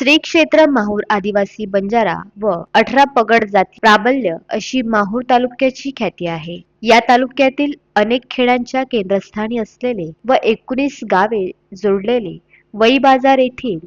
श्री क्षेत्र माहूर आदिवासी बंजारा व अठरा पगड जाती प्राबल्य अशी माहूर तालुक्याची ख्याती आहे. या तालुक्यातील अनेक खेड्यांच्या केंद्रस्थानी असलेले व एकोणीस गावे जोडलेले वई बाजार येथील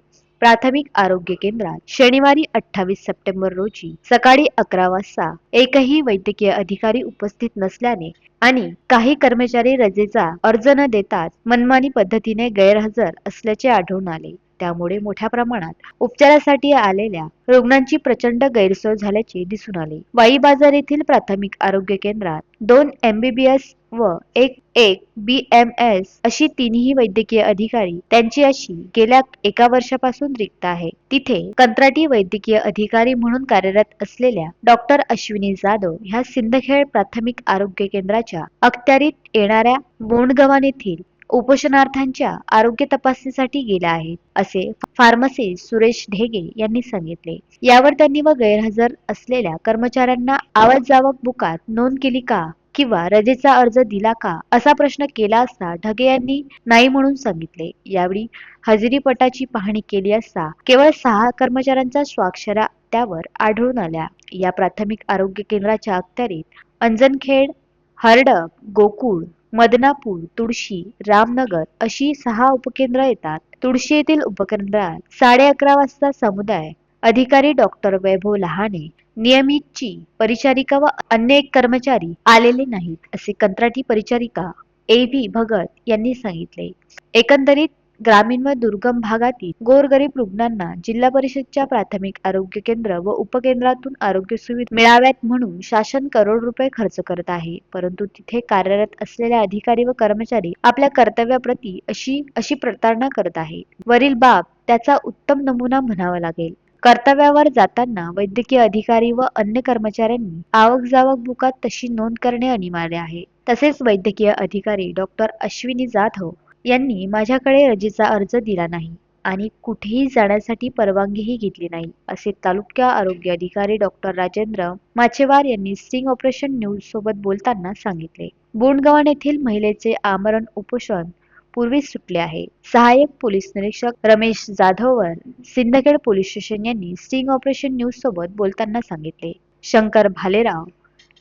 प्राथमिक आरोग्य केंद्रात शनिवारी अठ्ठावीस सप्टेंबर रोजी सकाळी अकरा वाजता एकही वैद्यकीय अधिकारी उपस्थित नसल्याने आणि काही कर्मचारी रजेचा अर्ज न देताच मनमानी पद्धतीने गैरहजर असल्याचे आढळून आले. त्यामुळे मोठ्या प्रमाणात उपचारासाठी आलेल्या रुग्णांची प्रचंड गैरसोय झाल्याचे दिसून आले. वाई बाजार येथील प्राथमिक आरोग्य केंद्रात दोन एमबीबीएस व एक एक बी एम एस अशी तिन्ही वैद्यकीय अधिकारी त्यांची अशी गेल्या एका वर्षापासून रिक्त आहे. तिथे कंत्राटी वैद्यकीय अधिकारी म्हणून कार्यरत असलेल्या डॉक्टर अश्विनी जाधव ह्या सिंदखेड प्राथमिक आरोग्य केंद्राच्या अखत्यारीत येणाऱ्या बोंडगव्हाण येथील उपोषणार्थांच्या आरोग्य तपासणीसाठी गेल्या आहेत असे फार्मसिस्ट सुरेश ढेगे यांनी सांगितले. यावर त्यांनी व गैरहजर असलेल्या कर्मचाऱ्यांना आवाज जावक बुकात नोंद केली का? किंवा रजेचा अर्ज दिला का? असा प्रश्न केला असता ढगे यांनी नाही म्हणून सांगितले. यावेळी हजेरीपटाची पाहणी केली असता केवळ सहा कर्मचाऱ्यांच्या स्वाक्षरा त्यावर आढळून आल्या. या प्राथमिक आरोग्य केंद्राच्या अखत्यारीत अंजनखेड हरडक गोकुळ मदनापूर तुळशी रामनगर अशी सहा उपकेंद्र येतात. तुळशी येथील उपकेंद्रात साडे अकरा वाजता समुदाय अधिकारी डॉक्टर वैभव लहाने नियमितची परिचारिका व अन्य एक कर्मचारी आलेले नाहीत असे कंत्राटी परिचारिका ए व्ही भगत यांनी सांगितले. एकंदरीत ग्रामीण व दुर्गम भागातील गोरगरीब रुग्णांना जिल्हा परिषदच्या प्राथमिक आरोग्य केंद्र व उपकेंद्रातून आरोग्य सुविधा मिळाव्यात म्हणून शासन करोड रुपये खर्च करत आहे. परंतु तिथे कार्यरत असलेले अधिकारी व कर्मचारी आपल्या कर्तव्याप्रती अशी अशी प्रतारणा करत आहे. वरील बाब त्याचा उत्तम नमुना म्हणावा लागेल. कर्तव्यावर जाताना वैद्यकीय अधिकारी व अन्य कर्मचाऱ्यांनी आवक जावक बुकात तशी नोंद करणे अनिवार्य आहे. तसेच वैद्यकीय अधिकारी डॉक्टर अश्विनी जाधव यांनी माझ्याकडे रजेचा अर्ज दिला नाही आणि कुठेही जाण्यासाठी परवानगीही घेतली नाही असे तालुका आरोग्य अधिकारी डॉक्टर राजेंद्र माचेवार यांनी स्टिंग ऑपरेशन न्यूज सोबत बोलताना सांगितले. बोंडगव्हाण येथील महिलेचे आमरण उपोषण पूर्वीच सुटले आहे. सहाय्यक पोलीस निरीक्षक रमेश जाधववर सिंदखेड पोलीस स्टेशन यांनी स्टिंग ऑपरेशन न्यूज सोबत बोलताना सांगितले. Shankar Bhalerao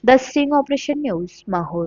the sting operation news Mahur.